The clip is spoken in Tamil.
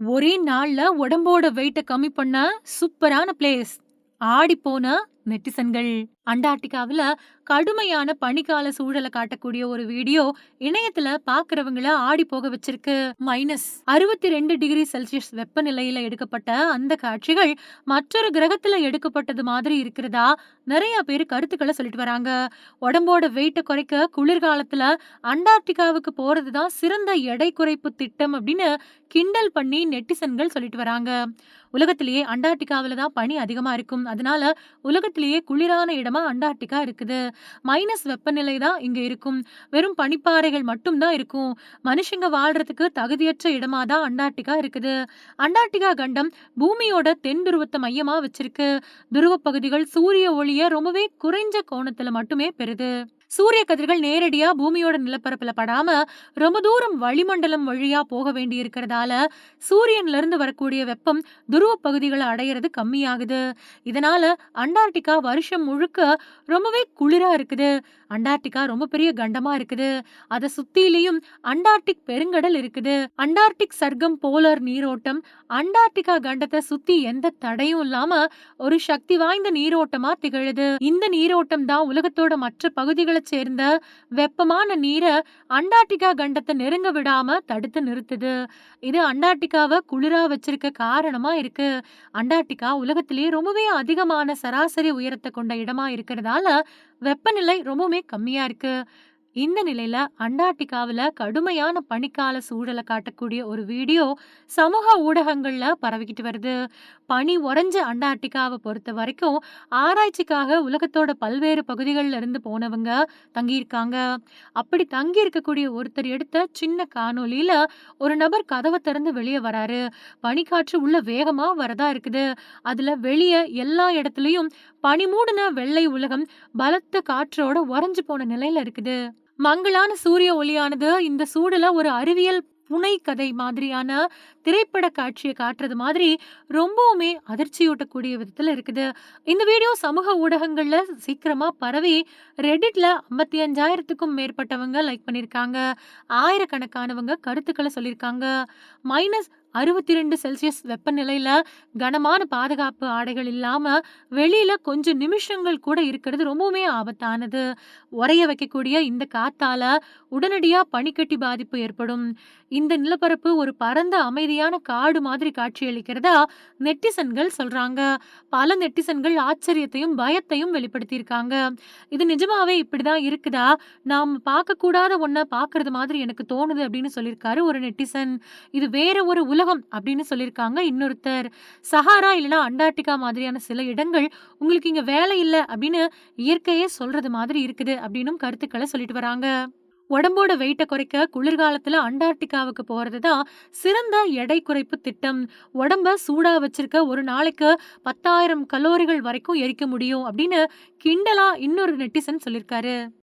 ஒரே நாள்ல உடம்போட வெயிட்ட கம்மி பண்ண சூப்பரான பிளேஸ். ஆடிப்போன நெட்டிசன்கள். அண்டார்டிகாவில் கடுமையான பனிக்கால சூழலை காட்டக்கூடிய ஒரு வீடியோ இணையத்துல பாக்குறவங்கள ஆடி போக வச்சிருக்கு. மைனஸ் 62 டிகிரி செல்சியஸ் வெப்பநிலையில எடுக்கப்பட்ட அந்த காட்சிகள் மற்றொரு கிரகத்துல எடுக்கப்பட்டது மாதிரி இருக்கிறதா நிறைய பேர் கருத்துக்களை சொல்லிட்டு வராங்க. உடம்போட வெயிட்ட குறைக்க குளிர்காலத்துல அண்டார்டிகாவுக்கு போறதுதான் சிறந்த எடை குறைப்பு திட்டம் அப்படின்னு கிண்டல் பண்ணி நெட்டிசன்கள் சொல்லிட்டு வராங்க. உலகத்திலேயே அண்டார்டிகாவுல தான் பனி அதிகமா இருக்கும். அதனால உலகத்தில் உலகத்திலேயே குளிரான இடமா அண்டார்டிகா இருக்குது. மைனஸ் வெப்பநிலை தான் இங்க இருக்கும். வெறும் பனிப்பாறைகள் மட்டும் தான் இருக்கும். மனுஷங்க வாழ்றதுக்கு தகுதியற்ற இடமா தான் அண்டார்டிகா இருக்குது. அண்டார்டிகா கண்டம் பூமியோட தென் துருவத்தை மையமா வச்சிருக்கு. துருவ பகுதிகள் சூரிய ஒளிய ரொம்பவே குறைஞ்ச கோணத்துல மட்டுமே பெறுது. சூரிய கதிர்கள் நேரடியா பூமியோட நிலப்பரப்புல படாம ரொம்ப தூரம் வளிமண்டலம் வழியா போக வேண்டி இருக்கிறதால சூரியன்ல இருந்து வரக்கூடிய வெப்பம் துருவப் பகுதிகள அடையிறது கம்மியாகுது. இதனால அண்டார்டிகா வருஷம் முழுக்க ரொம்பவே குளிரா இருக்குது. அண்டார்டிகா ரொம்ப பெரிய கண்டமா இருக்குது. அத சுத்தியிலயும் அண்டார்டிக் பெருங்கடல் இருக்குது. அண்டார்டிக் சர்க்கம் போலார் நீரோட்டம் அண்டார்டிகா கண்டத்தை சுத்தி எந்த தடையும் இல்லாம ஒரு சக்தி வாய்ந்த நீரோட்டமா திகழுது. இந்த நீரோட்டம் தான் உலகத்தோட மற்ற பகுதிகளை சேர்ந்த வெப்பமான நீரை அண்டார்டிகா கண்டத்தை நெருங்க விடாம தடுத்து நிறுத்துது. இது அண்டார்டிகாவ குளிரா வச்சிருக்க காரணமா இருக்கு. அண்டார்டிகா உலகத்திலேயே ரொம்பவே அதிகமான சராசரி உயரத்தை கொண்ட இடமா இருக்கிறதால வெப்பநிலை ரொம்பவுமே கம்மியா இருக்கு. இந்த நிலையில அண்டார்டிகாவில் கடுமையான பனிக்கால சூழலை காட்டக்கூடிய ஒரு வீடியோ சமூக ஊடகங்கள்ல பரவிக்கிட்டு வருது. பனி உறைஞ்ச அண்டார்டிகாவை பொறுத்த வரைக்கும் ஆராய்ச்சிக்காக உலகத்தோட பல்வேறு பகுதிகள்ல இருந்து போனவங்க தங்கியிருக்காங்க. அப்படி தங்கி இருக்கக்கூடிய ஒருத்தர் எடுத்த சின்ன காணொளியில ஒரு நபர் கதவை திறந்து வெளியே வராரு. பனிக்காற்று உள்ள வேகமா வரதா இருக்குது. அதுல வெளிய எல்லா இடத்துலயும் பனிமூடின வெள்ளை உலகம் பலத்த காற்றோட உறைஞ்சு போன நிலையில இருக்குது. மங்களான சூரிய ஒளியானது இந்த சூடுல ஒரு அறிவியல் புனை கதை மாதிரியான திரைப்பட காட்சியை காட்டுறது மாதிரி ரொம்பவுமே அதிர்ச்சியூட்டக்கூடிய விதத்தில் இருக்குது. இந்த வீடியோ சமூக ஊடகங்கள்ல சீக்கிரமா பரவி ரெடிட்ல 55,000க்கும் மேற்பட்டவங்க லைக் பண்ணியிருக்காங்க. ஆயிரக்கணக்கானவங்க கருத்துக்களை சொல்லியிருக்காங்க. மைனஸ் 62 செல்சியஸ் வெப்பநிலையில கனமான பாதுகாப்பு ஆடைகள் இல்லாம வெளியில கொஞ்சம் நிமிஷங்கள் கூட இருக்கிறது ரொம்பவுமே ஆபத்தானது. உரைய வைக்கக்கூடிய இந்த காத்தால உடனடியா பனிக்கட்டி பாதிப்பு ஏற்படும். இந்த நிலப்பரப்பு ஒரு பரந்த அமைதியான காடு மாதிரி காட்சியளிக்கிறதா நெட்டிசன்கள் சொல்றாங்க. பல நெட்டிசன்கள் ஆச்சரியத்தையும், பயத்தையும் வெளிப்படுத்தியிருக்காங்க. இது நிஜமாவே இப்படிதான் இருக்குதா? நாம பார்க்கக்கூடாத ஒண்ண பார்க்கறது மாதிரி எனக்கு தோணுது அப்படின்னு சொல்லியிருக்காரு ஒரு நெட்டிசன். இது வேற ஒரு உலகம் அப்படின்னு சொல்லியிருக்காங்க இன்னொருத்தர். சஹாரா இல்லனா அண்டார்டிகா மாதிரியான சில இடங்கள் உங்களுக்கு இங்க வேலை இல்லை அப்படின்னு இயற்கையே சொல்றது மாதிரி இருக்குது அப்படின்னும் கருத்துக்களை சொல்லிட்டு வராங்க. உடம்போட வெயிட்ட குறைக்க குளிர்காலத்துல அண்டார்டிகாவுக்கு போகிறது தான் சிறந்த எடை குறைப்பு திட்டம். உடம்ப சூடா வச்சிருக்க ஒரு நாளைக்கு 10,000 கலோரிகள் வரைக்கும் எரிக்க முடியும் அப்படின்னு கிண்டலா இன்னொரு நெட்டிசன் சொல்லியிருக்காரு.